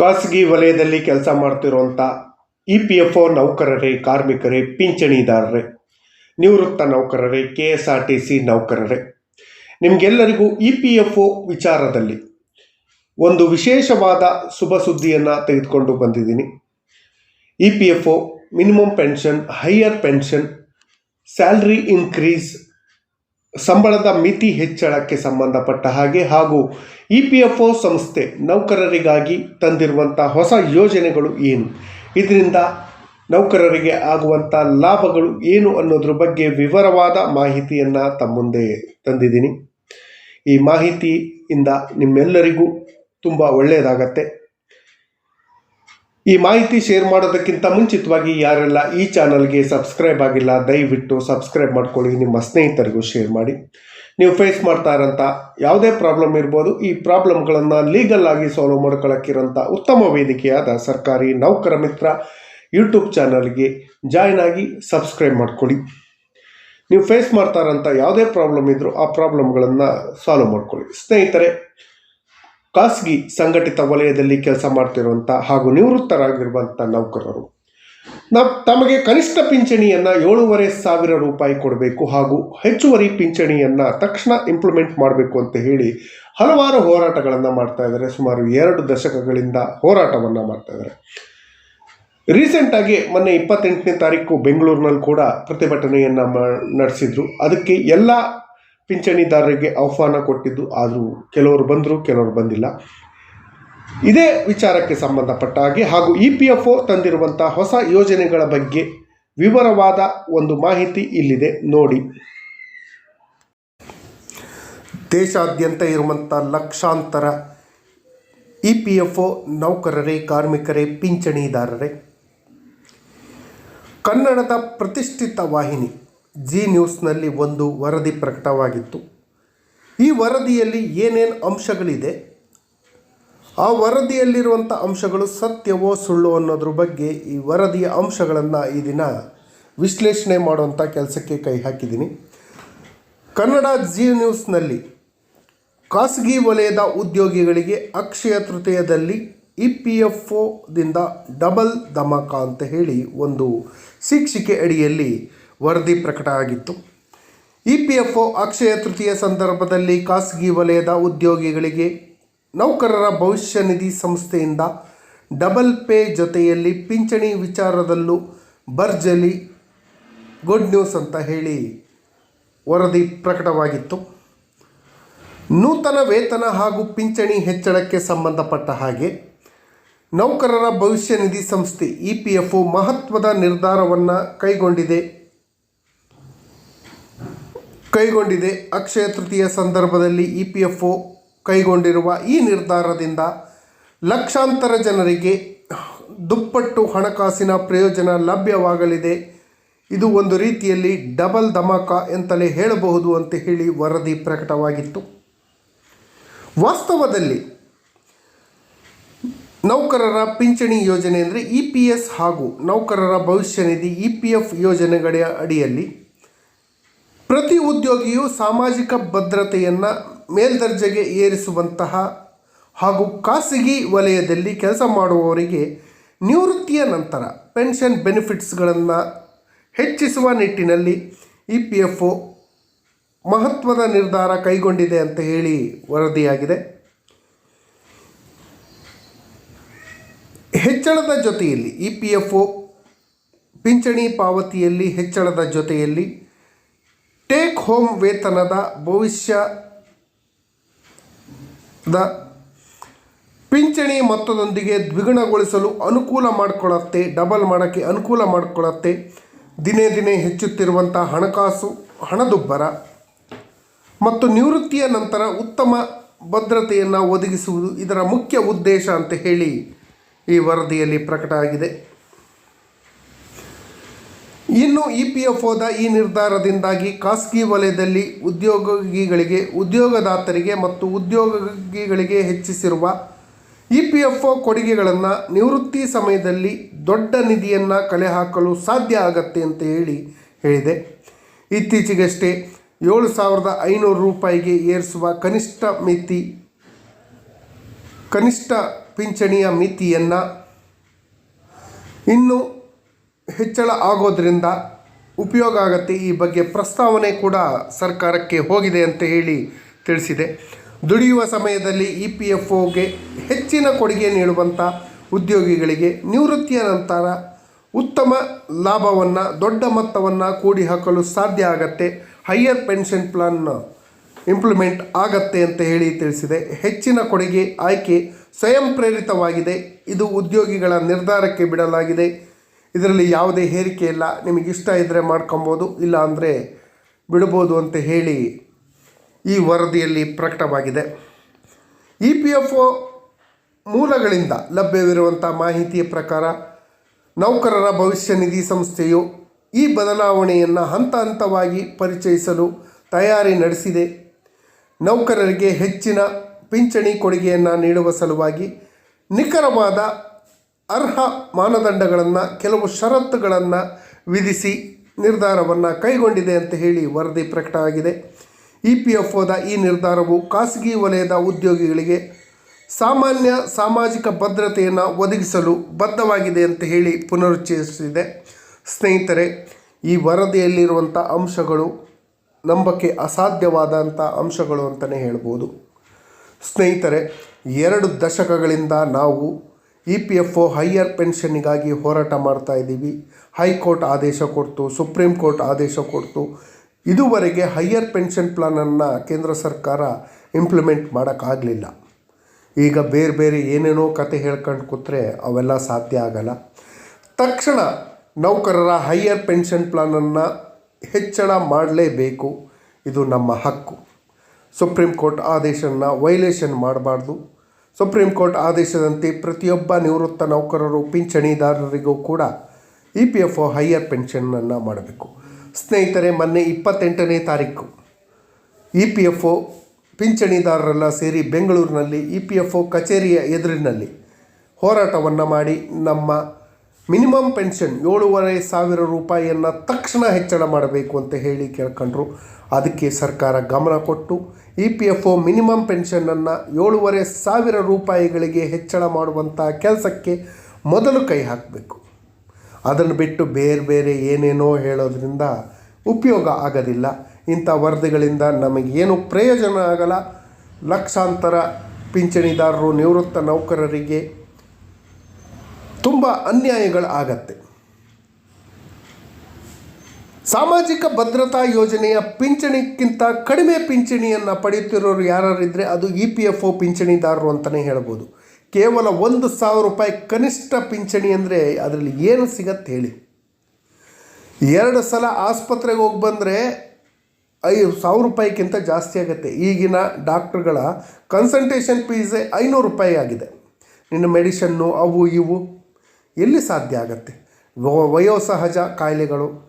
ಖಾಸಗಿ ವಲಯದಲ್ಲಿ ಕೆಲಸ ಮಾಡ್ತಿರುವಂಥ ಇ ಪಿ ಎಫ್ ಒ ನೌಕರರೇ, ಕಾರ್ಮಿಕರೇ, ಪಿಂಚಣಿದಾರರೇ, ನಿವೃತ್ತ ನೌಕರರೇ, K S R T C ನೌಕರರೇ. ನಿಮಗೆಲ್ಲರಿಗೂ ಇ ಪಿ ಎಫ್ ಒ ವಿಚಾರದಲ್ಲಿ ಒಂದು ವಿಶೇಷವಾದ ಶುಭ ಸುದ್ದಿಯನ್ನು ತೆಗೆದುಕೊಂಡು ಬಂದಿದ್ದೀನಿ. E P F O, minimum pension, higher pension, salary increase ಸಂಬಳದ ಮಿತಿ ಹೆಚ್ಚಳಕ್ಕೆ ಸಂಬಂಧಪಟ್ಟ ಹಾಗೆ ಹಾಗೂ ಇ ಪಿ ಎಫ್ ಒ ಸಂಸ್ಥೆ ನೌಕರರಿಗಾಗಿ ತಂದಿರುವಂಥ ಹೊಸ ಯೋಜನೆಗಳು ಏನು? ಇದರಿಂದ ನೌಕರರಿಗೆ ಆಗುವಂಥ ಲಾಭಗಳು ಏನು ಅನ್ನೋದ್ರ ಬಗ್ಗೆ ವಿವರವಾದ ಮಾಹಿತಿಯನ್ನು ತಮ್ಮ ಮುಂದೆ ತಂದಿದ್ದೀನಿ. ಈ ಮಾಹಿತಿಯಿಂದ ನಿಮ್ಮೆಲ್ಲರಿಗೂ ತುಂಬ ಒಳ್ಳೆಯದಾಗತ್ತೆ. ಈ ಮಾಹಿತಿ ಶೇರ್ ಮಾಡೋದಕ್ಕಿಂತ ಮುಂಚಿತವಾಗಿ ಯಾರೆಲ್ಲ ಈ ಚಾನಲ್ಗೆ ಸಬ್ಸ್ಕ್ರೈಬ್ ಆಗಿಲ್ಲ, ದಯವಿಟ್ಟು ಸಬ್ಸ್ಕ್ರೈಬ್ ಮಾಡ್ಕೊಳ್ಳಿ. ನಿಮ್ಮ ಸ್ನೇಹಿತರಿಗೂ ಶೇರ್ ಮಾಡಿ. ನೀವು ಫೇಸ್ ಮಾಡ್ತಾ ಇರೋಂಥ ಯಾವುದೇ ಪ್ರಾಬ್ಲಮ್ ಇರ್ಬೋದು. ಈ ಪ್ರಾಬ್ಲಮ್ಗಳನ್ನು ಲೀಗಲ್ ಆಗಿ ಸಾಲ್ವ್ ಮಾಡ್ಕೊಳ್ಳೋಕ್ಕಿರೋಂಥ ಉತ್ತಮ ವೇದಿಕೆಯಾದ ಸರ್ಕಾರಿ ನೌಕರ ಮಿತ್ರ ಯೂಟ್ಯೂಬ್ ಚಾನಲ್ಗೆ ಜಾಯ್ನ್ ಆಗಿ ಸಬ್ಸ್ಕ್ರೈಬ್ ಮಾಡ್ಕೊಳ್ಳಿ. ನೀವು ಫೇಸ್ ಮಾಡ್ತಾ ಇರೋಂಥ ಯಾವುದೇ ಪ್ರಾಬ್ಲಮ್ ಇದ್ದರೂ ಆ ಪ್ರಾಬ್ಲಮ್ಗಳನ್ನು ಸಾಲ್ವ್ ಮಾಡ್ಕೊಳ್ಳಿ. ಸ್ನೇಹಿತರೆ ಖಾಸಗಿ ಸಂಘಟಿತ ವಲಯದಲ್ಲಿ ಕೆಲಸ ಮಾಡ್ತಿರುವಂಥ ಹಾಗೂ ನಿವೃತ್ತರಾಗಿರುವಂಥ ನೌಕರರು. ನಾವು ತಮಗೆ ಕನಿಷ್ಠ ಪಿಂಚಣಿಯನ್ನು ಏಳೂವರೆ ಸಾವಿರ ರೂಪಾಯಿ ಕೊಡಬೇಕು ಹಾಗೂ ಹೆಚ್ಚುವರಿ ಪಿಂಚಣಿಯನ್ನು ತಕ್ಷಣ ಇಂಪ್ಲಿಮೆಂಟ್ ಮಾಡಬೇಕು ಅಂತ ಹೇಳಿ ಹಲವಾರು ಹೋರಾಟಗಳನ್ನು ಮಾಡ್ತಾ ಇದ್ದಾರೆ. ಸುಮಾರು ಎರಡು ದಶಕಗಳಿಂದ ಹೋರಾಟವನ್ನು ಮಾಡ್ತಾ ಇದ್ದಾರೆ. ರೀಸೆಂಟಾಗಿ ಮೊನ್ನೆ ಇಪ್ಪತ್ತೆಂಟನೇ ತಾರೀಕು ಬೆಂಗಳೂರಿನಲ್ಲಿ ಕೂಡ ಪ್ರತಿಭಟನೆಯನ್ನು ನಡೆಸಿದ್ರು. ಅದಕ್ಕೆ ಎಲ್ಲ ಪಿಂಚಣಿದಾರರಿಗೆ ಆಹ್ವಾನ ಕೊಟ್ಟಿದ್ದು, ಆದರೂ ಕೆಲವರು ಬಂದರು, ಕೆಲವರು ಬಂದಿಲ್ಲ. ಇದೇ ವಿಚಾರಕ್ಕೆ ಸಂಬಂಧಪಟ್ಟ ಹಾಗೆ, ಹಾಗೂ ಇ ಪಿ ಎಫ್ ಒ ತಂದಿರುವಂಥ ಹೊಸ ಯೋಜನೆಗಳ ಬಗ್ಗೆ ವಿವರವಾದ ಒಂದು ಮಾಹಿತಿ ಇಲ್ಲಿದೆ. ನೋಡಿ. ದೇಶಾದ್ಯಂತ ಇರುವಂಥ ಲಕ್ಷಾಂತರ ಇ ಪಿ ಎಫ್ ಒ ನೌಕರರೇ, ಕಾರ್ಮಿಕರೇ, ಪಿಂಚಣಿದಾರರೇ. ಕನ್ನಡದ ಪ್ರತಿಷ್ಠಿತ ವಾಹಿನಿ ಜಿ ನ್ಯೂಸ್ನಲ್ಲಿ ಒಂದು ವರದಿ ಪ್ರಕಟವಾಗಿತ್ತು. ಈ ವರದಿಯಲ್ಲಿ ಏನೇನು ಅಂಶಗಳಿದೆ? ಆ ವರದಿಯಲ್ಲಿರುವಂಥ ಅಂಶಗಳು ಸತ್ಯವೋ ಸುಳ್ಳು ಅನ್ನೋದ್ರ ಬಗ್ಗೆ ಈ ವರದಿಯ ಅಂಶಗಳನ್ನು ಈ ದಿನ ವಿಶ್ಲೇಷಣೆ ಮಾಡುವಂಥ ಕೆಲಸಕ್ಕೆ ಕೈ ಹಾಕಿದ್ದೀನಿ. ಕನ್ನಡ ಜಿ ನ್ಯೂಸ್ನಲ್ಲಿ ಖಾಸಗಿ ವಲಯದ ಉದ್ಯೋಗಿಗಳಿಗೆ ಅಕ್ಷಯ ತೃತೀಯದಲ್ಲಿ ಇ ಪಿ ಎಫ್ ಒದಿಂದ ಡಬಲ್ ಧಮಕ ಅಂತ ಹೇಳಿ ಒಂದು ಶಿಕ್ಷಿಕೆ ಅಡಿಯಲ್ಲಿ ವರದಿ ಪ್ರಕಟ ಆಗಿತ್ತು. E P F O Akshaya Tritiya ಸಂದರ್ಭದಲ್ಲಿ ಖಾಸಗಿ ವಲಯದ ಉದ್ಯೋಗಿಗಳಿಗೆ ನೌಕರರ ಭವಿಷ್ಯ ನಿಧಿ ಸಂಸ್ಥೆಯಿಂದ ಡಬಲ್ ಪೇ ಜೊತೆಯಲ್ಲಿ ಪಿಂಚಣಿ ವಿಚಾರದಲ್ಲೂ ಭರ್ಜಲಿ ಗುಡ್ ನ್ಯೂಸ್ ಅಂತ ಹೇಳಿ ವರದಿ ಪ್ರಕಟವಾಗಿತ್ತು. ನೂತನ ವೇತನ ಹಾಗೂ ಪಿಂಚಣಿ ಹೆಚ್ಚಳಕ್ಕೆ ಸಂಬಂಧಪಟ್ಟ ಹಾಗೆ ನೌಕರರ ಭವಿಷ್ಯ ನಿಧಿ ಸಂಸ್ಥೆ ಇ ಪಿ ಎಫ್ ಒ ಮಹತ್ವದ ನಿರ್ಧಾರವನ್ನು ಕೈಗೊಂಡಿದೆ. ಕೈಗೊಂಡಿದೆ. ಅಕ್ಷಯ ತೃತೀಯ ಸಂದರ್ಭದಲ್ಲಿ ಇ ಪಿ ಎಫ್ ಒ ಕೈಗೊಂಡಿರುವ ಈ ನಿರ್ಧಾರದಿಂದ ಲಕ್ಷಾಂತರ ಜನರಿಗೆ ದುಪ್ಪಟ್ಟು ಹಣಕಾಸಿನ ಪ್ರಯೋಜನ ಲಭ್ಯವಾಗಲಿದೆ. ಇದು ಒಂದು ರೀತಿಯಲ್ಲಿ ಡಬಲ್ ಧಮಾಕ ಎಂತಲೇ ಹೇಳಬಹುದು ಅಂತ ಹೇಳಿ ವರದಿ ಪ್ರಕಟವಾಗಿತ್ತು. ವಾಸ್ತವದಲ್ಲಿ ನೌಕರರ ಪಿಂಚಣಿ ಯೋಜನೆ ಅಂದರೆ ಇ ಪಿ ಎಸ್ ಹಾಗೂ ನೌಕರರ ಭವಿಷ್ಯ ನಿಧಿ ಇ ಪಿ ಎಫ್ ಯೋಜನೆಗಳ ಅಡಿಯಲ್ಲಿ ಪ್ರತಿ ಉದ್ಯೋಗಿಯು ಸಾಮಾಜಿಕ ಭದ್ರತೆಯನ್ನು ಮೇಲ್ದರ್ಜೆಗೆ ಏರಿಸುವಂತಹ ಹಾಗೂ ಖಾಸಗಿ ವಲಯದಲ್ಲಿ ಕೆಲಸ ಮಾಡುವವರಿಗೆ ನಿವೃತ್ತಿಯ ನಂತರ ಪೆನ್ಷನ್ ಬೆನಿಫಿಟ್ಸ್ಗಳನ್ನು ಹೆಚ್ಚಿಸುವ ನಿಟ್ಟಿನಲ್ಲಿ ಇ ಪಿ ಎಫ್ ಒ ಮಹತ್ವದ ನಿರ್ಧಾರ ಕೈಗೊಂಡಿದೆ ಅಂತ ಹೇಳಿ ವರದಿಯಾಗಿದೆ. ಹೆಚ್ಚಳದ ಜೊತೆಯಲ್ಲಿ ಇ ಪಿ ಎಫ್ ಒ ಪಿಂಚಣಿ ಪಾವತಿಯಲ್ಲಿ ಹೆಚ್ಚಳದ ಜೊತೆಯಲ್ಲಿ ಟೇಕ್ ಹೋಮ್ ವೇತನದ ಭವಿಷ್ಯದ ಪಿಂಚಣಿ ಮೊತ್ತದೊಂದಿಗೆ ದ್ವಿಗುಣಗೊಳಿಸಲು ಅನುಕೂಲ ಮಾಡಿಕೊಳ್ಳುತ್ತೆ ಡಬಲ್ ಮಾಡೋಕ್ಕೆ ಅನುಕೂಲ ಮಾಡಿಕೊಳ್ಳುತ್ತೆ. ದಿನೇ ದಿನೇ ಹೆಚ್ಚುತ್ತಿರುವಂಥ ಹಣಕಾಸು, ಹಣದುಬ್ಬರ ಮತ್ತು ನಿವೃತ್ತಿಯ ನಂತರ ಉತ್ತಮ ಭದ್ರತೆಯನ್ನು ಒದಗಿಸುವುದು ಇದರ ಮುಖ್ಯ ಉದ್ದೇಶ ಅಂತ ಹೇಳಿ ಈ ವರದಿಯಲ್ಲಿ ಪ್ರಕಟ ಆಗಿದೆ ಇನ್ನು ಇ ಪಿ ಎಫ್ ಒದ ಈ ನಿರ್ಧಾರದಿಂದಾಗಿ ಖಾಸಗಿ ವಲಯದಲ್ಲಿ ಉದ್ಯೋಗಿಗಳಿಗೆ, ಉದ್ಯೋಗದಾತರಿಗೆ ಮತ್ತು ಉದ್ಯೋಗಿಗಳಿಗೆ ಹೆಚ್ಚಿಸಿರುವ ಇ ಪಿ ಎಫ್ ಒ ಕೊಡುಗೆಗಳನ್ನು ನಿವೃತ್ತಿ ಸಮಯದಲ್ಲಿ ದೊಡ್ಡ ನಿಧಿಯನ್ನು ಕಲೆ ಹಾಕಲು ಸಾಧ್ಯ ಆಗತ್ತೆ ಅಂತ ಹೇಳಿ ಹೇಳಿದೆ. ಇತ್ತೀಚೆಗಷ್ಟೇ ಏಳು ಸಾವಿರದ ಐನೂರು ರೂಪಾಯಿಗೆ ಏರಿಸುವ ಕನಿಷ್ಠ ಮಿತಿ, ಕನಿಷ್ಠ ಪಿಂಚಣಿಯ ಮಿತಿಯನ್ನು ಇನ್ನೂ ಹೆಚ್ಚಳ ಆಗೋದ್ರಿಂದ ಉಪಯೋಗ ಆಗತ್ತೆ. ಈ ಬಗ್ಗೆ ಪ್ರಸ್ತಾವನೆ ಕೂಡ ಸರ್ಕಾರಕ್ಕೆ ಹೋಗಿದೆ ಅಂತ ಹೇಳಿ ತಿಳಿಸಿದೆ. ದುಡಿಯುವ ಸಮಯದಲ್ಲಿ ಇ ಪಿ ಎಫ್ ಒಗೆ ಹೆಚ್ಚಿನ ಕೊಡುಗೆ ನೀಡುವಂಥ ಉದ್ಯೋಗಿಗಳಿಗೆ ನಿವೃತ್ತಿಯ ನಂತರ ಉತ್ತಮ ಲಾಭವನ್ನು, ದೊಡ್ಡ ಮೊತ್ತವನ್ನು ಕೂಡಿ ಹಾಕಲು ಸಾಧ್ಯ ಆಗತ್ತೆ. ಹೈಯರ್ ಪೆನ್ಷನ್ ಪ್ಲಾನ್ ಇಂಪ್ಲಿಮೆಂಟ್ ಆಗತ್ತೆ ಅಂತ ಹೇಳಿ ತಿಳಿಸಿದೆ. ಹೆಚ್ಚಿನ ಕೊಡುಗೆ ಆಯ್ಕೆ ಸ್ವಯಂ ಪ್ರೇರಿತವಾಗಿದೆ ಇದು ಉದ್ಯೋಗಿಗಳ ನಿರ್ಧಾರಕ್ಕೆ ಬಿಡಲಾಗಿದೆ. ಇದರಲ್ಲಿ ಯಾವುದೇ ಹೇರಿಕೆ ಇಲ್ಲ. ನಿಮಗೆ ಇಷ್ಟ ಇದ್ದರೆ ಮಾಡ್ಕೊಬೋದು, ಇಲ್ಲ ಅಂದರೆ ಬಿಡ್ಬೋದು ಅಂತ ಹೇಳಿ ಈ ವರದಿಯಲ್ಲಿ ಪ್ರಕಟವಾಗಿದೆ. ಇ ಪಿ ಎಫ್ ಒ ಮೂಲಗಳಿಂದ ಲಭ್ಯವಿರುವಂಥ ಮಾಹಿತಿಯ ಪ್ರಕಾರ ನೌಕರರ ಭವಿಷ್ಯ ನಿಧಿ ಸಂಸ್ಥೆಯು ಈ ಬದಲಾವಣೆಯನ್ನು ಹಂತ ಹಂತವಾಗಿ ಪರಿಚಯಿಸಲು ತಯಾರಿ ನಡೆಸಿದೆ. ನೌಕರರಿಗೆ ಹೆಚ್ಚಿನ ಪಿಂಚಣಿ ಕೊಡುಗೆಯನ್ನು ನೀಡುವ ಸಲುವಾಗಿ ನಿಖರವಾದ ಅರ್ಹ ಮಾನದಂಡಗಳನ್ನು, ಕೆಲವು ಷರತ್ತುಗಳನ್ನು ವಿಧಿಸಿ ನಿರ್ಧಾರವನ್ನು ಕೈಗೊಂಡಿದೆ ಅಂತ ಹೇಳಿ ವರದಿ ಪ್ರಕಟ ಆಗಿದೆ. ಇ ಪಿ ಎಫ್ ಒದ ಈ ನಿರ್ಧಾರವು ಖಾಸಗಿ ವಲಯದ ಉದ್ಯೋಗಿಗಳಿಗೆ ಸಾಮಾನ್ಯ ಸಾಮಾಜಿಕ ಭದ್ರತೆಯನ್ನು ಒದಗಿಸಲು ಬದ್ಧವಾಗಿದೆ ಅಂತ ಹೇಳಿ ಪುನರುಚ್ಚರಿಸಿದೆ. ಸ್ನೇಹಿತರೆ, ಈ ವರದಿಯಲ್ಲಿರುವಂಥ ಅಂಶಗಳು ನಂಬಕ್ಕೆ ಅಸಾಧ್ಯವಾದಂಥ ಅಂಶಗಳು ಅಂತಲೇ ಹೇಳ್ಬೋದು. ಸ್ನೇಹಿತರೆ, ಎರಡು ದಶಕಗಳಿಂದ ನಾವು E P F O higher ಪೆನ್ಷನ್ನಿಗಾಗಿ ಹೋರಾಟ ಮಾಡ್ತಾ ಇದ್ದೀವಿ. ಹೈಕೋರ್ಟ್ ಆದೇಶ ಕೊಡ್ತು, ಸುಪ್ರೀಂ ಕೋರ್ಟ್ ಆದೇಶ ಕೊಡ್ತು. ಇದುವರೆಗೆ ಹೈಯರ್ ಪೆನ್ಷನ್ ಪ್ಲಾನನ್ನು ಕೇಂದ್ರ ಸರ್ಕಾರ ಇಂಪ್ಲಿಮೆಂಟ್ ಮಾಡೋಕ್ಕಾಗಲಿಲ್ಲ. ಈಗ ಬೇರೆ ಬೇರೆ ಏನೇನೋ ಕತೆ ಹೇಳ್ಕೊಂಡು ಕೂತ್ರೆ ಅವೆಲ್ಲ ಸಾಧ್ಯ ಆಗಲ್ಲ. ತಕ್ಷಣ ನೌಕರರ ಹೈಯರ್ ಪೆನ್ಷನ್ ಪ್ಲಾನನ್ನು ಹೆಚ್ಚಳ ಮಾಡಲೇಬೇಕು. ಇದು ನಮ್ಮ ಹಕ್ಕು. ಸುಪ್ರೀಂ ಕೋರ್ಟ್ ಆದೇಶನ ವೈಲೇಷನ್ ಮಾಡಬಾರ್ದು. ಸುಪ್ರೀಂ ಕೋರ್ಟ್ ಆದೇಶದಂತೆ ಪ್ರತಿಯೊಬ್ಬ ನಿವೃತ್ತ ನೌಕರರು, ಪಿಂಚಣಿದಾರರಿಗೂ ಕೂಡ E P F O higher ಪೆನ್ಷನ್ನನ್ನು ಮಾಡಬೇಕು. ಸ್ನೇಹಿತರೆ, ಮೊನ್ನೆ ಇಪ್ಪತ್ತೆಂಟನೇ ತಾರೀಕು ಇ ಪಿ ಎಫ್ ಒ ಪಿಂಚಣಿದಾರರೆಲ್ಲ ಸೇರಿ ಬೆಂಗಳೂರಿನಲ್ಲಿ ಇ ಪಿ ಎಫ್ ಒ ಕಚೇರಿಯ ಎದುರಿನಲ್ಲಿ ಹೋರಾಟವನ್ನು ಮಾಡಿ ನಮ್ಮ ಮಿನಿಮಮ್ ಪೆನ್ಷನ್ ಏಳುವರೆ ಸಾವಿರ ರೂಪಾಯಿಯನ್ನು ತಕ್ಷಣ ಹೆಚ್ಚಳ ಮಾಡಬೇಕು ಅಂತ ಹೇಳಿ ಕೇಳ್ಕೊಂಡ್ರು. ಅದಕ್ಕೆ ಸರ್ಕಾರ ಗಮನ ಕೊಟ್ಟು E P F O minimum ಪೆನ್ಷನನ್ನು ಏಳೂವರೆ ಸಾವಿರ ರೂಪಾಯಿಗಳಿಗೆ ಹೆಚ್ಚಳ ಮಾಡುವಂಥ ಕೆಲಸಕ್ಕೆ ಮೊದಲು ಕೈ ಹಾಕಬೇಕು. ಅದನ್ನು ಬಿಟ್ಟು ಬೇರೆ ಬೇರೆ ಏನೇನೋ ಹೇಳೋದ್ರಿಂದ ಉಪಯೋಗ ಆಗೋದಿಲ್ಲ. ಇಂಥ ವರದಿಗಳಿಂದ ನಮಗೇನು ಪ್ರಯೋಜನ ಆಗಲ್ಲ. ಲಕ್ಷಾಂತರ ಪಿಂಚಣಿದಾರರು ನಿವೃತ್ತ ನೌಕರರಿಗೆ ತುಂಬ ಅನ್ಯಾಯಗಳು ಆಗತ್ತೆ. ಸಾಮಾಜಿಕ ಭದ್ರತಾ ಯೋಜನೆಯ ಪಿಂಚಣಿಗಿಂತ ಕಡಿಮೆ ಪಿಂಚಣಿಯನ್ನು ಪಡೆಯುತ್ತಿರೋರು ಯಾರಿದ್ದರೆ ಅದು ಇ ಪಿ ಎಫ್ ಒ ಪಿಂಚಣಿದಾರರು ಅಂತಲೇ ಹೇಳ್ಬೋದು. ಕೇವಲ ಒಂದು ಸಾವಿರ ರೂಪಾಯಿ ಕನಿಷ್ಠ ಪಿಂಚಣಿ ಅಂದರೆ ಅದರಲ್ಲಿ ಏನು ಸಿಗತ್ತೆ ಹೇಳಿ. ಎರಡು ಸಲ ಆಸ್ಪತ್ರೆಗೆ ಹೋಗಿ ಬಂದರೆ ಐದು ಸಾವಿರ ರೂಪಾಯಿಗಿಂತ ಜಾಸ್ತಿ ಆಗುತ್ತೆ. ಈಗಿನ ಡಾಕ್ಟ್ರುಗಳ ಕನ್ಸಲ್ಟೇಷನ್ ಫೀಸೇ ಐನೂರು ರೂಪಾಯಿ ಆಗಿದೆ. ನಿನ್ನ ಮೆಡಿಷನ್ನು ಅವು ಇವು ಎಲ್ಲಿ ಸಾಧ್ಯ ಆಗುತ್ತೆ? ವಯೋಸಹಜ ಕಾಯಿಲೆಗಳು